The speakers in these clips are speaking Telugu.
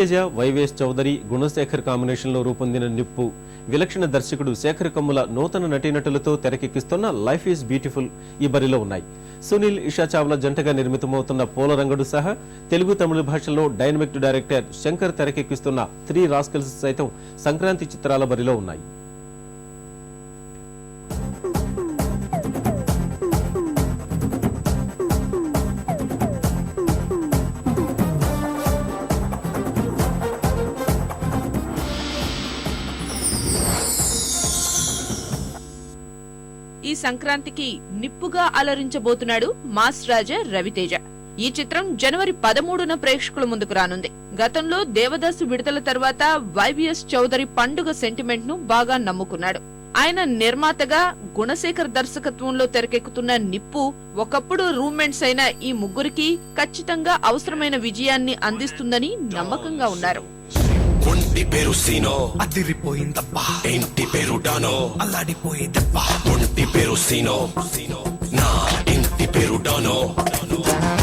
తేజ వైవేస్ చౌదరి గుణశేఖర్ కాంబినేషన్లో రూపొందిన నిప్పు. విలక్షణ దర్శకుడు శేఖర్ కమ్ముల నూతన నటీనటులతో తెరకెక్కిస్తున్న లైఫ్ ఈజ్ బ్యూటిఫుల్ ఈ బరిలో ఉన్నాయి. సునీల్ ఇషా చావ్లా జంటగా నిర్మితమవుతున్న పోలరంగడు సహా తెలుగు తమిళ భాషల్లో డైనమిక్ డైరెక్టర్ శంకర్ తెరకెక్కిస్తున్న త్రీ రాస్కల్స్ సైతం సంక్రాంతి చిత్రాల బరిలో ఉన్నాయి. ఈ సంక్రాంతికి నిప్పుగా అలరించబోతున్నాడు మాస్ రాజా రవితేజ. ఈ చిత్రం జనవరి పదమూడున ప్రేక్షకుల ముందుకు రానుంది. గతంలో దేవదాసు విడుదల తర్వాత వైవిఎస్ చౌదరి పండుగ సెంటిమెంట్ను బాగా నమ్ముకున్నాడు. ఆయన నిర్మాతగా గుణశేఖర్ దర్శకత్వంలో తెరకెక్కుతున్న నిప్పు ఒకప్పుడు రూమ్మేట్స్ అయిన ఈ ముగ్గురికి ఖచ్చితంగా అవసరమైన విజయాన్ని అందిస్తుందని నమ్మకంగా ఉన్నారు. ఒంటి పేరు సీనో. అదిరిపోయిందబ్బా. ఇంటి పేరు డానో. అల్లాడిపోయిందబ్బా. ఒంటి పేరు సీనో. నా ఇంటి పేరు డానో.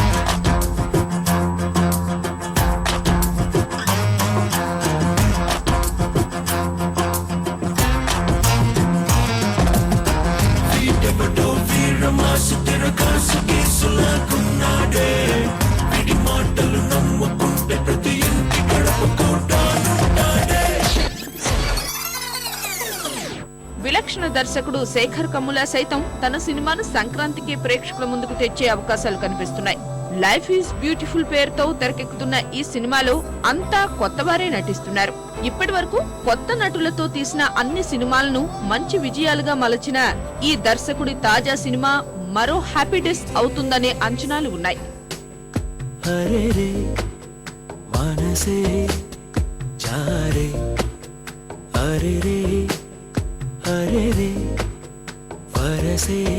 విలక్షణ దర్శకుడు శేఖర్ కమ్ముల సైతం తన సినిమాను సంక్రాంతికి ప్రేక్షకుల ముందుకు తెచ్చే అవకాశాలు కనిపిస్తున్నాయి. లైఫ్ ఈజ్ బ్యూటిఫుల్ పేరుతో తెరకెక్కుతున్న ఈ సినిమాలో అంతా కొత్తవారే నటిస్తున్నారు. ఇప్పటి వరకు కొత్త నటులతో తీసిన అన్ని సినిమాలను మంచి విజయాలుగా మలచిన ఈ దర్శకుడి తాజా సినిమా మరో హ్యాపీ డేస్ అవుతుందనే అంచనాలు ఉన్నాయి. మనసే చారే అరే see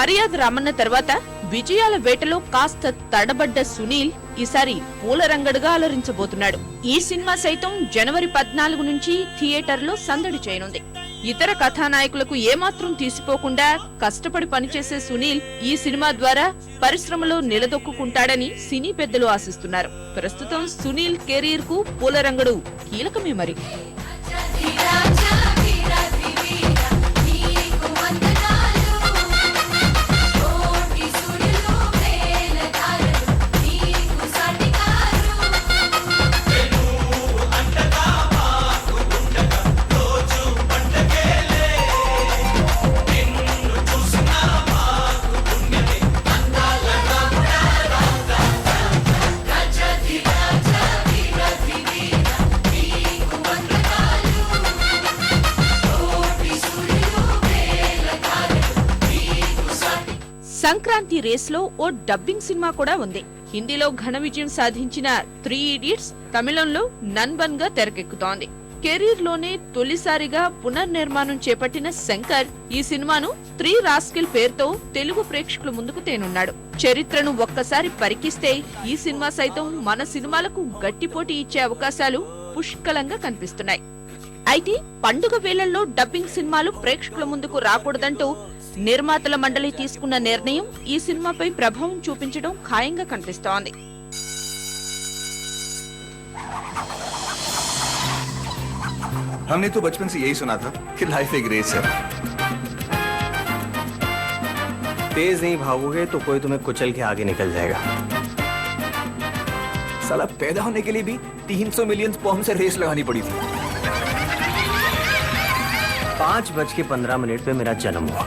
మర్యాద రామన్న తర్వాత విజయాల వేటలో కాస్త తడబడ్డ సునీల్ ఈసారి పూలరంగడుగా అలరించబోతున్నాడు. ఈ సినిమా సైతం జనవరి పద్నాలుగు నుంచి థియేటర్లో సందడి చేయనుంది. ఇతర కథానాయకులకు ఏమాత్రం తీసిపోకుండా కష్టపడి పనిచేసే సునీల్ ఈ సినిమా ద్వారా పరిశ్రమలో నిలదొక్కుంటాడని సినీ పెద్దలు ఆశిస్తున్నారు. ప్రస్తుతం సునీల్ కెరీర్కు పూలరంగడు కీలకమే మరి. సంక్రాంతి రేస్లో ఓ డబ్బింగ్ సినిమా కూడా ఉంది. హిందీలో ఘన విజయం సాధించిన త్రీ ఇడియట్స్ తమిళంలో నన్బన్గా తెరకెక్కుతోంది. కెరీర్లోనే తొలిసారిగా పునర్నిర్మాణం చేపట్టిన శంకర్ ఈ సినిమాను త్రీ రాస్కిల్ పేరుతో తెలుగు ప్రేక్షకుల ముందుకు తేనున్నాడు. చరిత్రను ఒక్కసారి పరికిస్తే ఈ సినిమా సైతం మన సినిమాలకు గట్టి పోటీ ఇచ్చే అవకాశాలు పుష్కలంగా కనిపిస్తున్నాయి. అయితే పండుగ వేళల్లో డబ్బింగ్ సినిమాలు ప్రేక్షకుల ముందుకు రాకూడదంటూ నిర్మాతల మండలి తీసుకున్న నిర్ణయం ఈ సినిమాపై ప్రభావం చూపించడం ఖాయంగా కనిపిస్తోంది हमने तो बचपन से यही सुना था कि लाइफ एक रेस है तेज नहीं भागोगे तो कोई तुम्हें कुचल के आगे निकल जाएगा साला पैदा होने के लिए भी 300 मिलियन पॉम से रेस लगानी पड़ी थी पाँच बज के पंद्रह मिनट पे मेरा जन्म हुआ।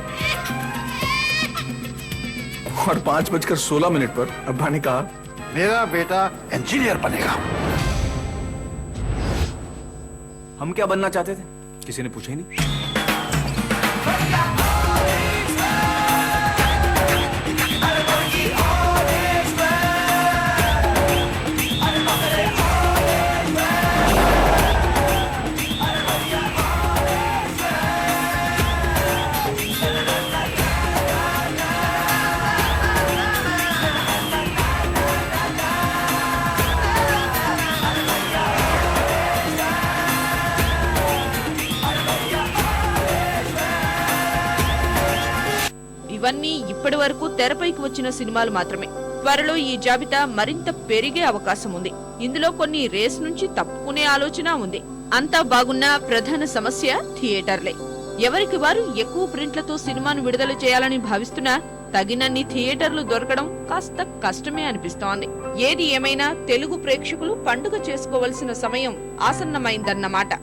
और पाँच बजकर सोलह मिनट पर अब्बा ने कहा मेरा बेटा इंजीनियर बनेगा। हम क्या बनना चाहते थे? किसी ने पूछा ही नहीं। ఇవన్నీ ఇప్పటి వరకు తెరపైకి వచ్చిన సినిమాలు మాత్రమే. త్వరలో ఈ జాబితా మరింత పెరిగే అవకాశం ఉంది. ఇందులో కొన్ని రేస్ నుంచి తప్పుకునే ఆలోచన ఉంది. అంతా బాగున్న ప్రధాన సమస్య థియేటర్లే. ఎవరికి వారు ఎక్కువ ప్రింట్లతో సినిమాను విడుదల చేయాలని భావిస్తున్నా తగినన్ని థియేటర్లు దొరకడం కాస్త కష్టమే అనిపిస్తోంది. ఏది ఏమైనా తెలుగు ప్రేక్షకులు పండుగ చేసుకోవలసిన సమయం ఆసన్నమైందన్నమాట.